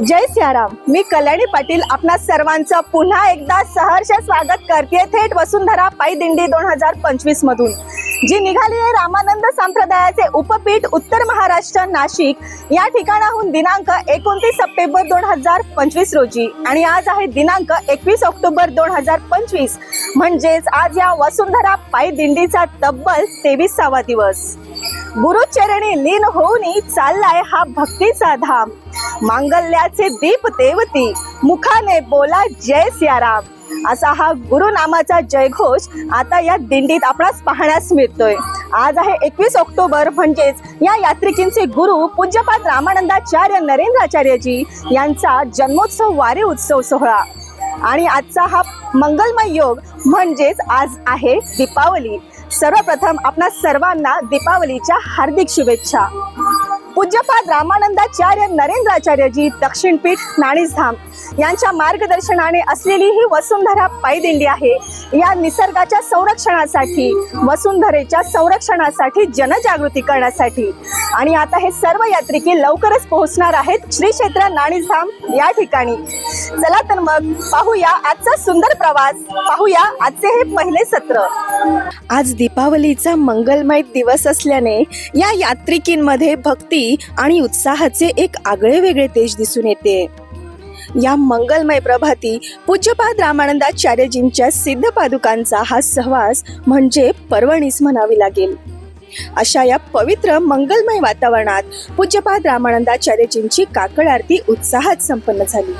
जय सियाराम. मी कल्याणी पाटील आपणा सर्वांचं पुन्हा एकदा सहर्ष स्वागत करते. थेट वसुंधरा पायी दिंडी दोन हजार पंचवीस मधून जी निघाली आहे रामानंद संप्रदायाचे उपपीठ उत्तर महाराष्ट्र नाशिक. या ठिकाणाहून दिनांक एकोणतीस सप्टेंबर दोन हजार पंचवीस रोजी आणि आज आहे दिनांक एकवीस ऑक्टोबर दोन हजार पंचवीस. म्हणजेच आज या वसुंधरा पायी दिंडीचा तब्बल तेविसावा दिवस. गुरुचरणी लीन होऊन चाललाय हा भक्तीचा धाम. मांगल्याचे दीप देवती मुखाने बोला जय सियाराम. असा हा गुरु नामाचा जयघोष आता या दिंडीत आपणास पाहण्यास मिळतोय. आज आहे एकवीस ऑक्टोबर म्हणजेच या यात्रिकींचे गुरु पूज्यपाद रामानंदाचार्य नरेंद्राचार्यजी यांचा जन्मोत्सव वारी उत्सव सोहळा. आणि आजचा हा मंगलमय योग म्हणजेच आज आहे दीपावली. सर्वप्रथम आपणा सर्वांना दीपावलीच्या हार्दिक शुभेच्छा. पूज्यपाद रामानंदाचार्य नरेंद्राचार्यजी दक्षिणपीठ नाणीसधाम यांच्या मार्गदर्शनाने असलेली ही वसुंधरा पायदिंडी आहे. या निसर्गाच्या संरक्षणासाठी वसुंधरेच्या संरक्षणासाठी जनजागृती करण्यासाठी. आणि आता हे सर्व यात्रिकी लवकरच पोहोचणार आहेत श्री क्षेत्र नाणीसधाम या ठिकाणी. चला तर मग पाहूया आजचा सुंदर प्रवास. पाहूया आजचे हे पहिले सत्र. आज दीपावलीचा मंगलमय दिवस असल्याने या यात्रिकींमध्ये भक्ती आणि उत्साहाचे एक आगळे वेगळे तेज दिसून येते. या मंगलमय प्रभाती पूज्यपाद रामानंदाचार्यजींच्या सिद्ध पादुकांचा हा सहवास म्हणजे पर्वणीस म्हणावी लागेल. अशा या पवित्र मंगलमय वातावरणात पूज्यपाद रामानंदाचार्यजींची काकड आरती उत्साहात संपन्न झाली.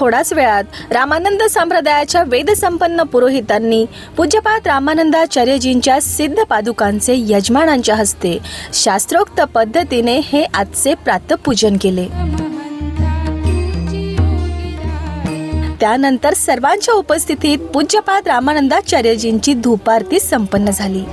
थोड्याच वेळात रामानंद संप्रदायाच्या वेदसंपन्न पुरोहितांनी पूज्यपाद रामानंदाचार्यजींच्या सिद्ध पादुकांचे यजमानांच्या हस्ते शास्त्रोक्त पद्धतीने हे आजचे प्रातपूजन केले. त्यानंतर सर्वांच्या उपस्थितीत पूज्यपाद रामानंदाचार्यजींची धूपारती संपन्न झाली.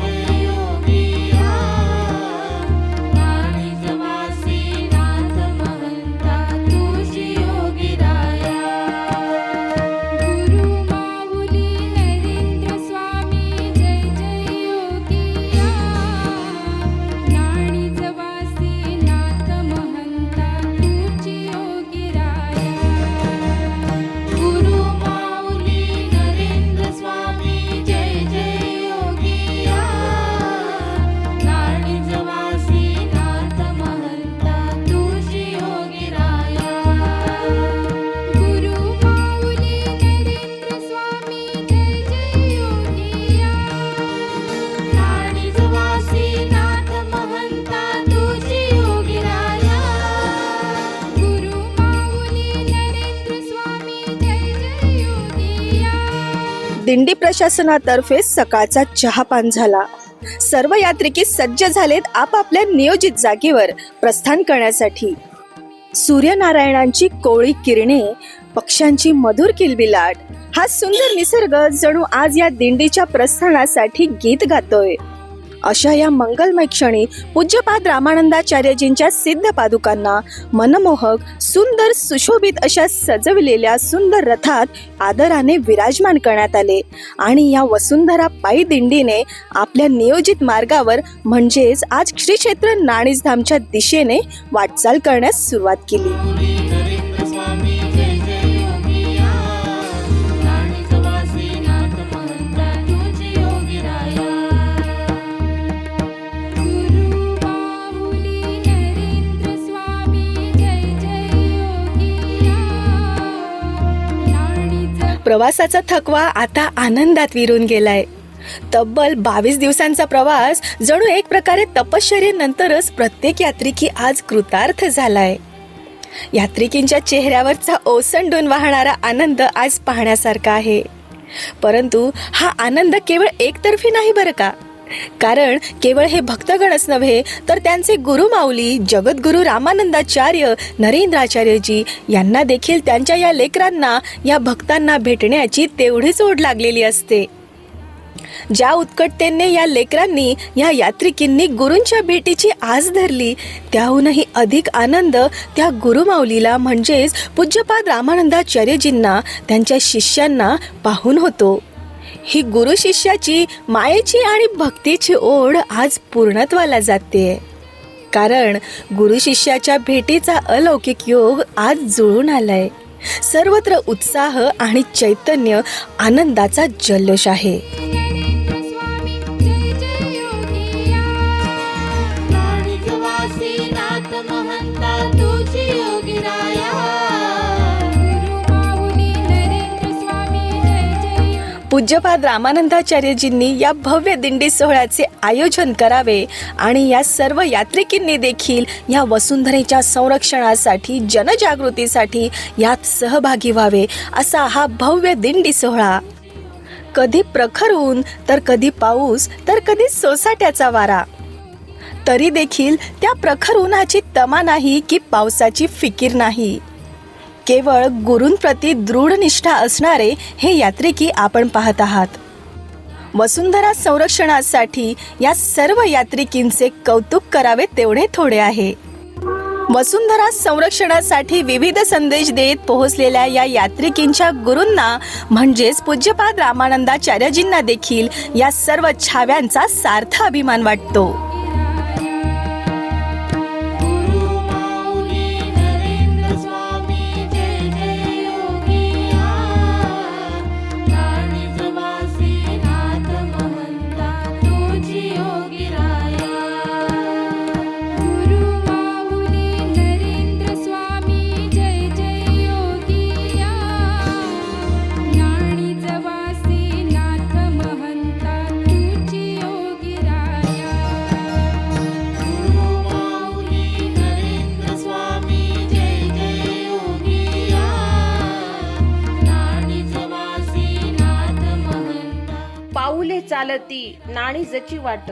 दिंडी प्रशासनातर्फे सकाळचा चहापान झाला. सर्व यात्रिकी सज्ज झालेत आपापल्या नियोजित जागेवर प्रस्थान करण्यासाठी. सूर्यनारायणांची कोळी किरणे पक्ष्यांची मधुर किलबिलाट हा सुंदर निसर्ग जणू आज या दिंडीच्या प्रस्थानासाठी गीत गातोय. अशा या मंगलमय क्षणी पूज्यपाद रामानंदाचार्यजींच्या सिद्ध पादुकांना मनमोहक सुंदर सुशोभित अशा सजविलेल्या सुंदर रथात आदराने विराजमान करण्यात आले आणि या वसुंधरा पायी दिंडीने आपल्या नियोजित मार्गावर म्हणजेच आज श्री क्षेत्र नाणीसधामच्या दिशेने वाटचाल करण्यास सुरुवात केली. प्रवासाचा थकवा आता आनंदात विरून गेलाय. तब्बल बावीस दिवसांचा प्रवास जणू एक प्रकारे तपश्चर्येनंतरच प्रत्येक यात्रिकी आज कृतार्थ झालाय. यात्रिकींच्या चेहऱ्यावरचा ओसंडून वाहणारा आनंद आज पाहण्यासारखा आहे. परंतु हा आनंद केवळ एकतर्फी नाही बरं का? कारण केवळ हे भक्तगणच नव्हे तर त्यांचे गुरु माऊली जगद्गुरु रामानंदाचार्य नरेंद्राचार्यजी यांना देखील त्यांच्या या लेकरांना या भक्तांना भेटण्याची तेवढीच ओढ लागलेली असते. ज्या उत्कटतेने या लेकरांनी या यात्रिकींनी गुरूंच्या भेटीची आस धरली त्याहूनही अधिक आनंद त्या गुरुमाऊलीला म्हणजेच पूज्यपाद रामानंदाचार्यजींना त्यांच्या शिष्यांना पाहून होतो. ही गुरु शिष्याची मायेची आणि भक्तीची ओढ आज पूर्णत्वाला जाते. कारण गुरु शिष्याच्या भेटीचा अलौकिक योग आज जुळून आलाय. सर्वत्र उत्साह आणि चैतन्य आनंदाचा जल्लोष आहे. पूज्यपाद रामानंदाचार्यजींनी या भव्य दिंडी सोहळ्याचे आयोजन करावे आणि या सर्व यात्रिकींनी देखील या वसुंधरेच्या संरक्षणासाठी जनजागृतीसाठी यात सहभागी व्हावे असा हा भव्य दिंडी सोहळा. कधी प्रखर ऊन तर कधी पाऊस तर कधी सोसाट्याचा वारा. तरी देखील त्या प्रखर उन्हाची तमा नाही की पावसाची फिकीर नाही. केवळ गुरूंप्रती दृढ निष्ठा असणारे हे यात्रिकी आपण पाहत आहात. वसुंधरा संरक्षणासाठी या सर्व यात्रिकींचे कौतुक करावे तेवढे थोडे आहे. वसुंधरा संरक्षणासाठी विविध संदेश देत पोहोचलेल्या या यात्रिकींच्या गुरूंना म्हणजेच पूज्यपाद रामानंदाचार्यजींना देखील या सर्व छाव्यांचा सार्थ अभिमान वाटतो. चालती नाणीजची वाट.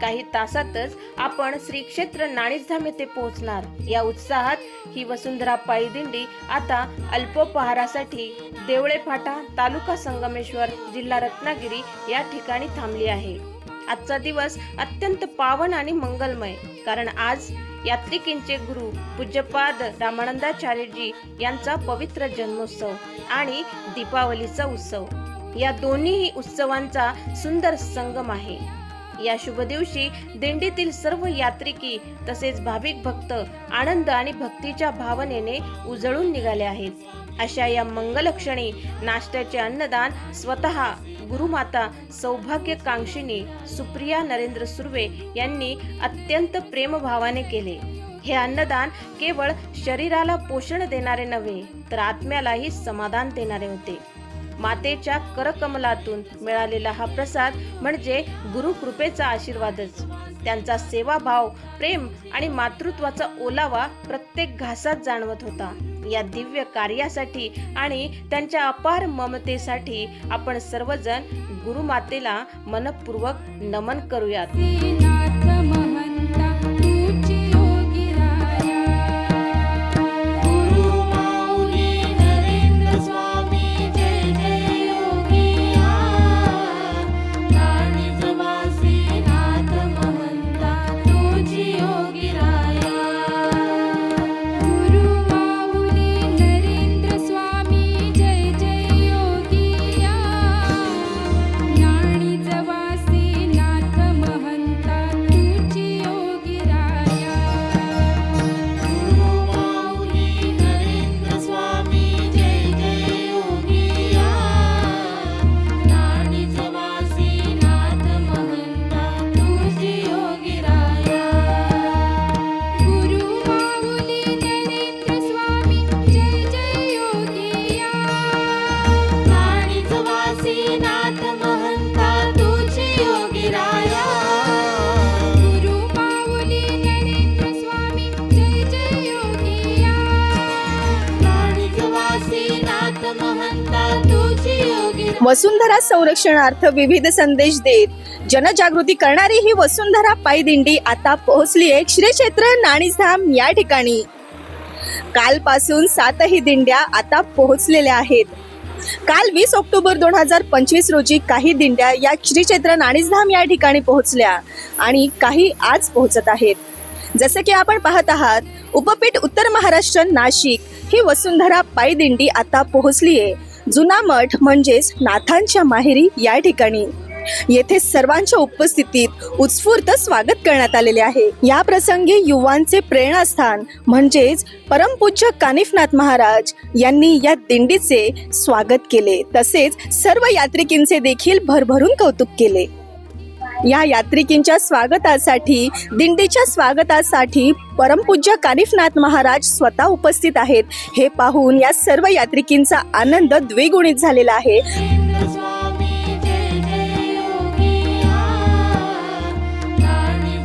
काही तासातच आपण श्री क्षेत्र नाणीजधाम येथे पोहोचणार. या उत्साहात ही वसुंधरा पायदिंडी आता अल्पोपहारासाठी देवळे फाटा तालुका संगमेश्वर जिल्हा रत्नागिरी या ठिकाणी थांबली आहे. आजचा दिवस अत्यंत पावन आणि मंगलमय. कारण आज यात्रिकींचे गुरु पूज्यपाद रामानंदाचार्यजी यांचा पवित्र जन्मोत्सव आणि दीपावलीचा उत्सव. या दोन्हीही उत्सवांचा सुंदर संगम आहे. या शुभ दिवशी दिंडीतील सर्व यात्रिकी तसेच भाविक भक्त आनंद आणि भक्तीच्या भावनेने उजळून निघाले आहेत. अशा या मंगलक्षणी नाश्त्याचे अन्नदान स्वतः गुरुमाता सौभाग्यकांक्षिनी सुप्रिया नरेंद्र सुर्वे यांनी अत्यंत प्रेमभावाने केले. हे अन्नदान केवळ शरीराला पोषण देणारे नव्हे तर आत्म्यालाही समाधान देणारे होते. मातेच्या करकमलातून मिळालेला हा प्रसाद म्हणजे गुरुकृपेचा आशीर्वादच. त्यांचा सेवाभाव प्रेम आणि मातृत्वाचा ओलावा प्रत्येक घासात जाणवत होता. या दिव्य कार्यासाठी आणि त्यांच्या अपार ममतेसाठी आपण सर्वजण गुरुमातेला मनपूर्वक नमन करूयात. वसुंधरा संरक्षणार्थ विविध संदेश देत. जनजागृती करणारी ही वसुंधरा पायदिंडी आता पोहोचली आहे श्री क्षेत्र नाणीधाम या ठिकाणी. कालपासून सातही दिंड्या आता पोहोचलेल्या आहेत. काल वीस ऑक्टोबर दोन हजार पंचवीस रोजी काही दिंड्या या श्री क्षेत्र या ठिकाणी पोहोचल्या आणि काही आज पोहोचत आहेत. जसं की आपण पाहत आहात उपपीठ उत्तर महाराष्ट्र नाशिक ही वसुंधरा पायदिंडी आता पोहोचली आहे. जुना मठ म्हणजेच नाथांच्या माहेरी या ठिकाणी. येथे सर्वांच्या उपस्थितीत उत्स्फूर्त स्वागत करण्यात आलेले आहे. या प्रसंगी युवांचे प्रेरणास्थान म्हणजेच परमपूज्य कानिफनाथ महाराज यांनी या दिंडीचे स्वागत केले. तसेच सर्व यात्रिकींचे देखील भरभरून कौतुक केले. या यात्रिकींच्या स्वागतासाठी दिंडीच्या स्वागतासाठी परमपूज्य कानिफनाथ महाराज स्वतः उपस्थित आहेत. हे पाहून या सर्व यात्रिकींचा आनंद द्विगुणित झालेला आहे.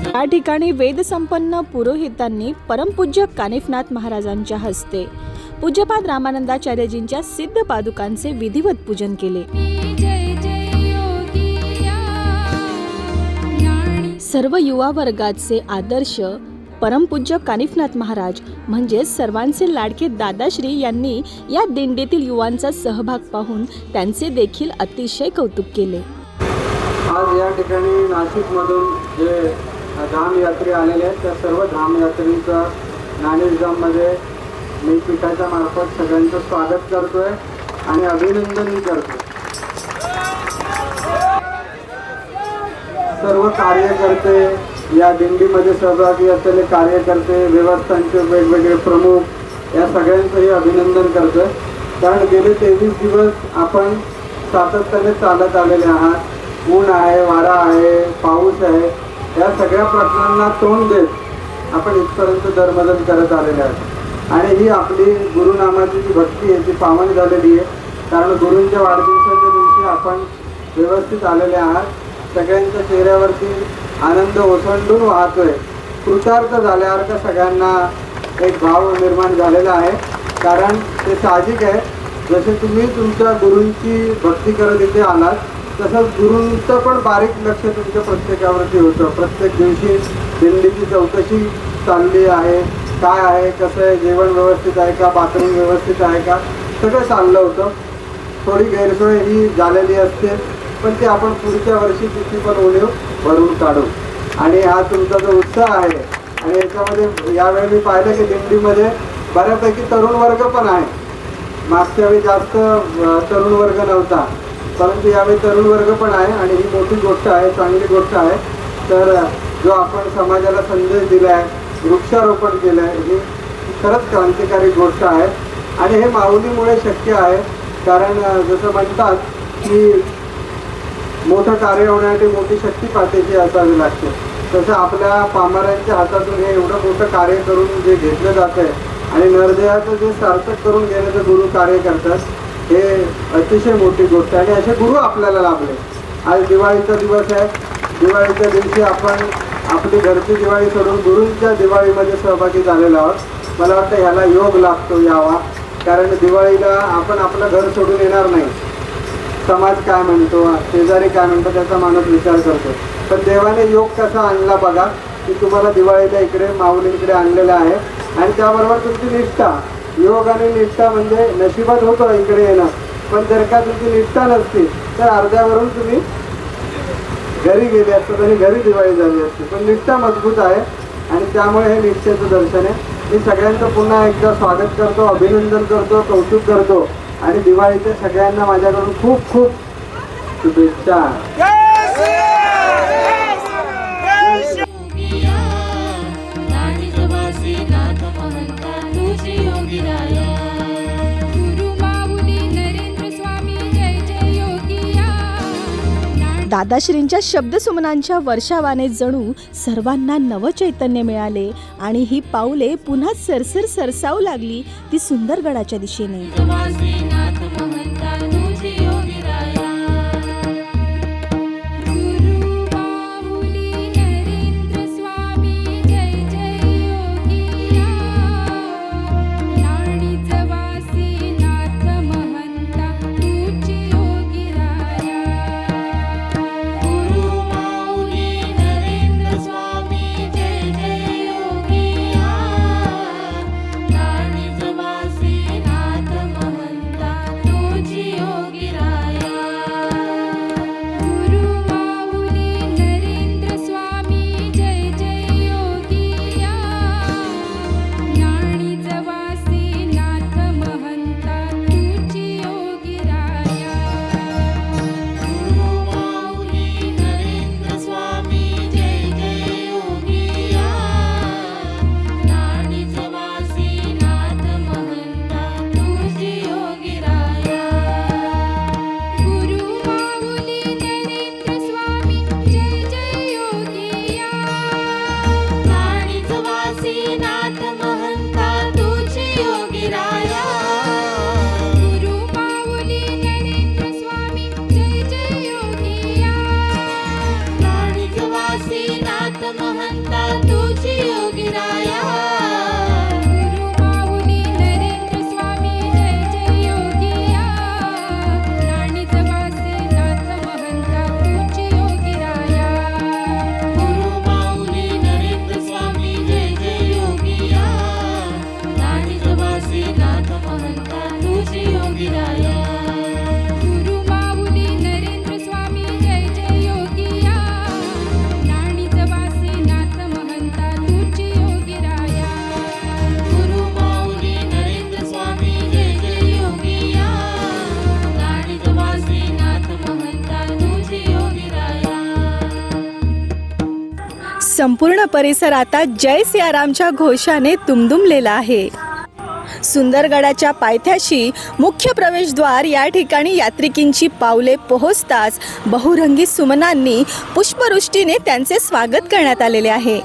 या ठिकाणी वेदसंपन्न पुरोहितांनी परमपूज्य कानिफनाथ महाराजांच्या हस्ते पूज्यपाद रामानंदाचार्यजींच्या सिद्ध पादुकांचे विधिवत पूजन केले. सर्व युवा वर्गाचे आदर्श परमपूज्य कानिफनाथ महाराज म्हणजेच सर्वांचे लाडके दादाश्री यांनी या दिंडीतील युवांचा सहभाग पाहून त्यांचे देखील अतिशय कौतुक केले. आज या ठिकाणी नाशिकमधून जे धामयात्री आलेले आहेत त्या सर्व धामयात्रींचं नाणेजाममध्ये मी पीठाच्या मार्फत सगळ्यांचं स्वागत करतोय आणि अभिनंदनही करतोय. सर्व कार्यकर्ते या दिंडीमध्ये सहभागी असलेले कार्यकर्ते व्यवस्थांचे वेगवेगळे प्रमुख या सगळ्यांचंही अभिनंदन करतो कारण गेले तेवीस दिवस आपण सातत्याने चालत आलेले आहात. ऊन आहे वारा आहे पाऊस आहे. या सगळ्या प्रश्नांना तोंड देत आपण इथपर्यंत दरमदन करत आलेले आहात. आणि ही आपली गुरुनामाची जी भक्ती आहे ती पावन झालेली आहे. कारण गुरूंच्या वाढदिवसाच्या दिवशी आपण व्यवस्थित आलेले आहात. सगळ्यांच्या चेहऱ्यावरती आनंद ओसंडून वाहतोय. कृतार्थ झाल्यासारखं सगळ्यांना एक भाव निर्माण झालेला आहे. कारण ते साहजिक आहे. जसे तुम्ही तुमच्या गुरूंची भक्ती करत इथे आलात तसंच गुरूंचं पण बारीक लक्ष तुमच्या प्रत्येकावरती होतं. प्रत्येक दिवशी दिंडीची चौकशी चालली आहे. काय आहे? कसं आहे? जेवण व्यवस्थित आहे का? बाथरूम व्यवस्थित आहे का? सगळं चाललं होतं. थोडी गैरसोय ही झालेली असते. पण ते आपण पुढच्या वर्षी किती पण उणीव भरून काढू. आणि हा तुमचा जो उत्साह आहे आणि याच्यामध्ये यावेळी मी पाहिलं की दिंडीमध्ये बऱ्यापैकी तरुण वर्ग पण आहे. मागच्या वेळी जास्त तरुण वर्ग नव्हता. परंतु यावेळी तरुण वर्ग पण आहे आणि ही मोठी गोष्ट आहे चांगली गोष्ट आहे. तर जो आपण समाजाला संदेश दिला आहे वृक्षारोपण केलं आहे ही खरंच क्रांतिकारी गोष्ट आहे. आणि हे माऊलीमुळे शक्य आहे. कारण जसं म्हणतात की मोठं कार्य होण्यासाठी मोठी शक्ती पाठीची असावी लागते. तसं आपल्या पामाऱ्यांच्या हातातून हे एवढं मोठं कार्य करून जे घेतलं जातं आहे आणि नरदेहाचं जे सार्थक करून घेण्याचं गुरु कार्य करतात हे अतिशय मोठी गोष्ट आहे आणि असे गुरु आपल्याला लाभले. आज दिवाळीचा दिवस आहे. दिवाळीच्या दिवशी आपण आपली घरची दिवाळी सोडून गुरूंच्या दिवाळीमध्ये सहभागी झालेलो आहोत. मला वाटतं ह्याला योग लागतो यावा. कारण दिवाळीला आपण आपलं घर सोडून येणार नाही. समाज काय म्हणतो शेजारी काय म्हणतो त्याचा माणूस विचार करतो. पण देवाने योग कसा आणला बघा की तुम्हाला दिवाळीला इकडे माऊलींकडे आणलेला आहे. आणि त्याबरोबर तुमची निष्ठा. योग आणि निष्ठा म्हणजे नशिबात होतो इकडे येणं. पण जर का तुमची निष्ठा नसती तर अर्ध्यावरून तुम्ही घरी गेले असतात आणि घरी दिवाळी झाली असते. पण निष्ठा मजबूत आहे. आणि त्यामुळे हे निष्ठेचं दर्शन आहे. मी सगळ्यांचं पुन्हा एकदा स्वागत करतो अभिनंदन करतो कौतुक करतो. आणि दिवाळीच्या सगळ्यांना माझ्याकडून खूप खूप शुभेच्छा. दादाश्रींच्या शब्दसुमनांच्या वर्षावाने जणू सर्वांना नवचैतन्य मिळाले आणि ही पाऊले पुन्हा सरसर सरसावू लागली ती सुंदरगडाच्या दिशेने. संपूर्ण परिसर आता जय सियारामच्या घोषाने दुमदुमलेला आहे. सुंदरगडाच्या पायथ्याशी मुख्य प्रवेशद्वार या ठिकाणी यात्रिकींची पावले पोहोचताच बहुरंगी सुमनांनी पुष्पवृष्टीने त्यांचे स्वागत करण्यात आलेले आहे.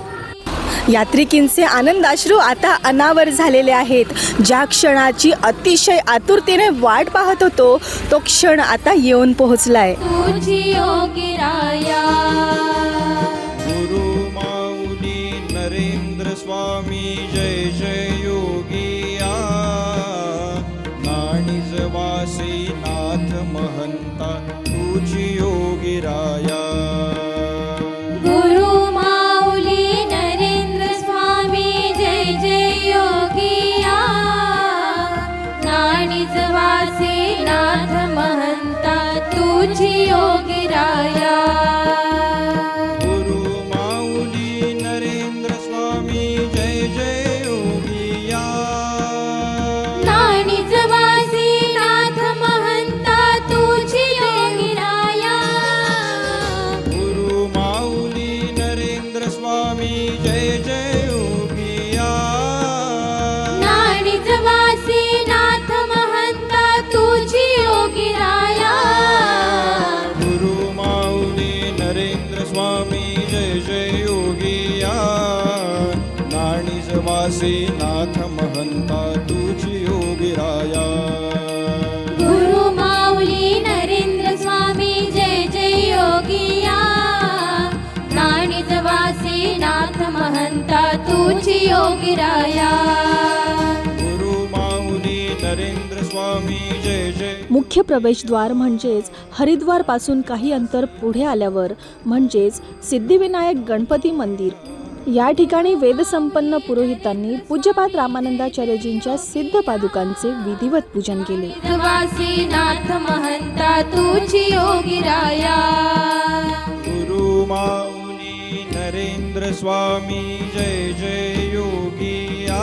यात्रिकींचे आनंदाश्रू आता अनावर झालेले आहेत. ज्या क्षणाची अतिशय आतुरतेने वाट पाहत होतो तो क्षण आता येऊन पोहोचलाय. वासी नाथ महंता तुझी योगिराया गुरु माऊली नरेंद्र स्वामी जय जय योगिया। वासी नाथ महंता तुझी योगिराया गुरु माऊली नरेंद्र स्वामी जय जय। मुख्य प्रवेशद्वार म्हणजेच हरिद्वारपासून काही अंतर पुढे आल्यावर म्हणजेच सिद्धिविनायक गणपती मंदिर. या ठिकाणी वेदसंपन्न पुरोहितांनी पूज्यपाद रामानंदाचार्यजींच्या सिद्ध पादुकांचे विधिवत पूजन केले. वासी नाथ महंता तुझी योगिराया गुरु माऊली नरेंद्र स्वामी जय जय योगिया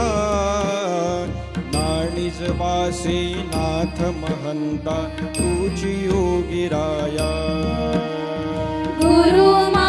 नाणीज वासी नाथ महंता तुझी योगिराया गुरु माऊली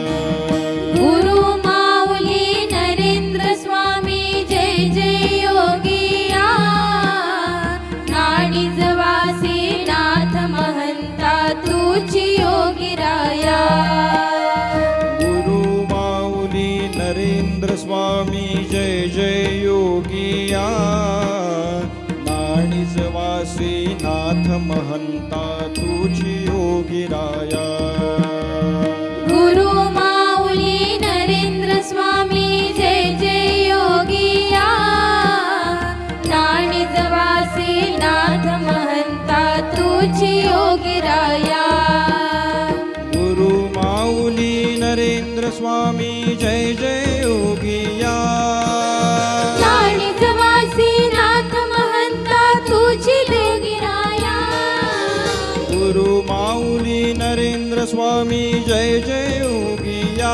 महंता तुझी योगी राया. स्वामी जय जय योगिया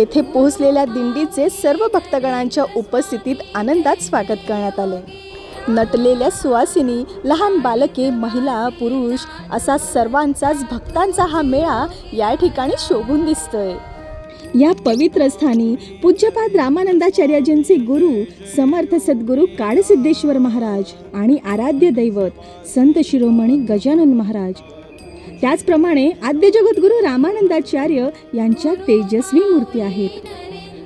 येथे पोहोचलेल्या दिंडीचे सर्व भक्तगणांच्या उपस्थितीत आनंदात स्वागत करण्यात आले. नटलेल्या सुवासिनी लहान बालके महिला पुरुष असा सर्वांचाच भक्तांचा हा मेळा या ठिकाणी शोभून दिसतोय. या पवित्र स्थानी पूज्यपाद रामानंदाचार्यजींचे गुरु समर्थ सद्गुरू काळसिद्धेश्वर महाराज आणि आराध्य दैवत संत शिरोमणी गजानन महाराज त्याचप्रमाणे आद्य जगद्गुरू रामानंदाचार्य यांच्या तेजस्वी मूर्ती आहेत.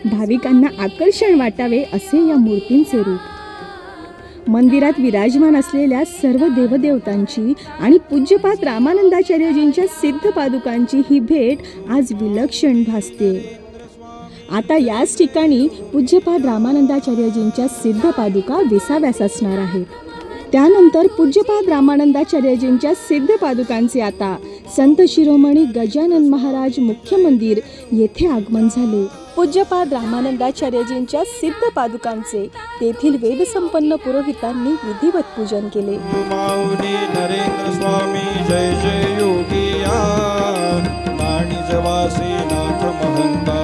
भाविकांना आकर्षण वाटावे असे या मूर्तींचे रूप. मंदिरात विराजमान असलेल्या सर्व देवदेवतांची आणि पूज्यपात रामानंदाचार्यजींच्या सिद्ध पादुकांची ही भेट आज विलक्षण भासते. आता याच ठिकाणी पूज्यपाद रामानंदाचार्यजींच्या सिद्ध पादुका विसाव्यास असणार आहेत. त्यानंतर पूज्यपाद रामानंदाचार्यजींच्या सिद्ध पादुकांचे आता संत शिरोमणी गजानन महाराज मुख्य मंदिर येथे आगमन झाले. पूज्यपाद रामानंदाचार्यजींच्या सिद्ध पादुकांचे तेथील वेदसंपन्न पुरोहितांनी विधिवत पूजन केले. नरेंद्र स्वामी जय जय योगिया. नाथ महंता.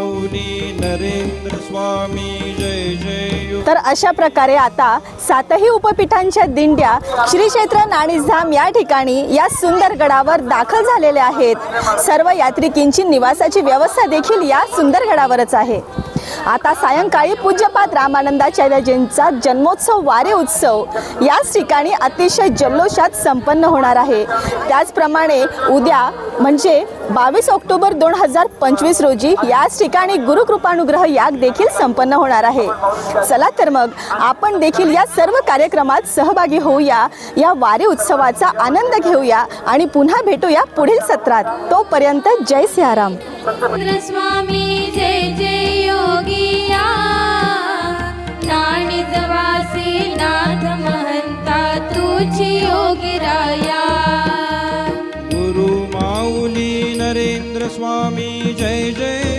नरेंद्र स्वामी जय जय. तर अशा प्रकारे आता सातही उपपीठांच्या दिंड्या श्री क्षेत्र नाणीधाम या ठिकाणी या सुंदर गडावर दाखल झालेल्या आहेत. सर्व यात्रिकींची निवासाची व्यवस्था देखील या सुंदर गडावरच आहे. आता सायंकाळी पूज्यपाद रामानंदाचार्यजींचा जन्मोत्सव वारे उत्सव याच ठिकाणी अतिशय जल्लोषात संपन्न होणार आहे. त्याचप्रमाणे उद्या म्हणजे बावीस ऑक्टोबर दोन हजार पंचवीस रोजी याच ठिकाणी गुरुकृपानुग्रह याग देखील संपन्न होणार आहे. चला तर मग आपण देखील या सर्व कार्यक्रमात सहभागी होऊया. या वारी उत्सवाचा आनंद घेऊया आणि पुन्हा भेटूया पुढील सत्रात. तोपर्यंत जय सियाराम. स्वामी नाणीज नाथ महंता तुझी योगिराया गुरु माऊली नरेंद्र स्वामी जय जय